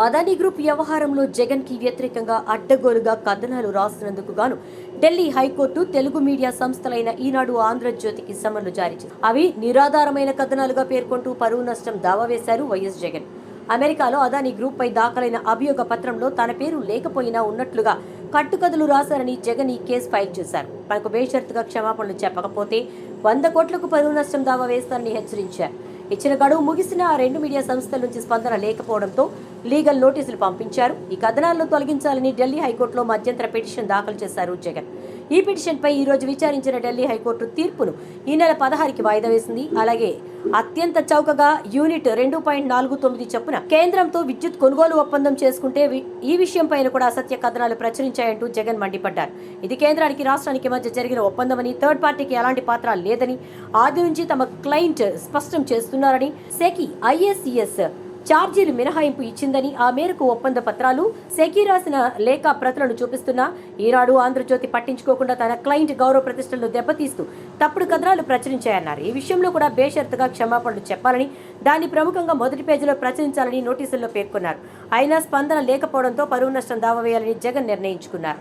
Adani group వ్యవహారంలో జగన్కి వ్యతిరేకంగా అడ్డగోలుగా కథనాలు రాసినందుకు గాను Delhi high court Telugu media సంస్థలైన Eenadu ఆంధ్రజ్యోతికి సమన్లు జారీ చేసింది. అవి నిరాధారమైన కథనాలుగా పేర్కొంటూ పరువు నష్టం దావా వేశారు వైఎస్ జగన్. అమెరికాలో అదానీ గ్రూప్ పై దాఖలైన అభియోగ పత్రంలో తన పేరు లేకపోయినా ఉన్నట్లుగా కట్టుకథలు రాశారని జగన్ ఈ కేసు ఫైల్ చేశారు. తనకు బేషరతుగా క్షమాపణలు చెప్పకపోతే వంద కోట్లకు పరువు నష్టం దావా వేస్తారని హెచ్చరించారు. ఇచ్చిన గడువు ముగిసిన ఆ రెండు మీడియా సంస్థల నుంచి స్పందన లేకపోవడంతో లీగల్ నోటీసులు పంపించారు. ఈ కథనాలను తొలగించాలని ఢిల్లీ హైకోర్టులో మధ్యంతర పిటిషన్ దాఖలు చేశారు జగన్. ఈ పిటిషన్పై ఈరోజు విచారించిన ఢిల్లీ హైకోర్టు తీర్పును ఈ నెల పదహారుకి వాయిదా వేసింది. అలాగే అత్యంత చౌకగా యూనిట్ రెండు పాయింట్ నాలుగు తొమ్మిది చొప్పున కేంద్రంతో విద్యుత్ కొనుగోలు ఒప్పందం చేసుకుంటే వి- ఈ విషయంపైన కూడా అసత్య కథనాలు ప్రచురించాయంటూ జగన్ మండిపడ్డారు. ఇది కేంద్రానికి రాష్ట్రానికి మధ్య జరిగిన ఒప్పందమని థర్డ్ పార్టీకి ఎలాంటి పాత్ర లేదని ఆది నుంచి తమ క్లయింట్ స్పష్టం చేస్తున్నారని సెకి ఐఎస్ఈఎస్ ఛార్జీలు మినహాయింపు ఇచ్చిందని ఆ మేరకు ఒప్పంద పత్రాలు సెకీ రాసిన లేఖ ప్రతులను చూపిస్తున్నా. ఈనాడు ఆంధ్రజ్యోతి పట్టించుకోకుండా తన క్లయింట్ గౌరవ ప్రతిష్టలను దెబ్బతీస్తూ తప్పుడు కథనాలు ప్రచురించాయన్నారు. ఈ విషయంలో కూడా బేషరతుగా క్షమాపణలు చెప్పాలని దాన్ని ప్రముఖంగా మొదటి పేజీలో ప్రచురించాలని నోటీసుల్లో పేర్కొన్నారు. అయినా స్పందన లేకపోవడంతో పరువు నష్టం దావవేయాలని జగన్ నిర్ణయించుకున్నారు.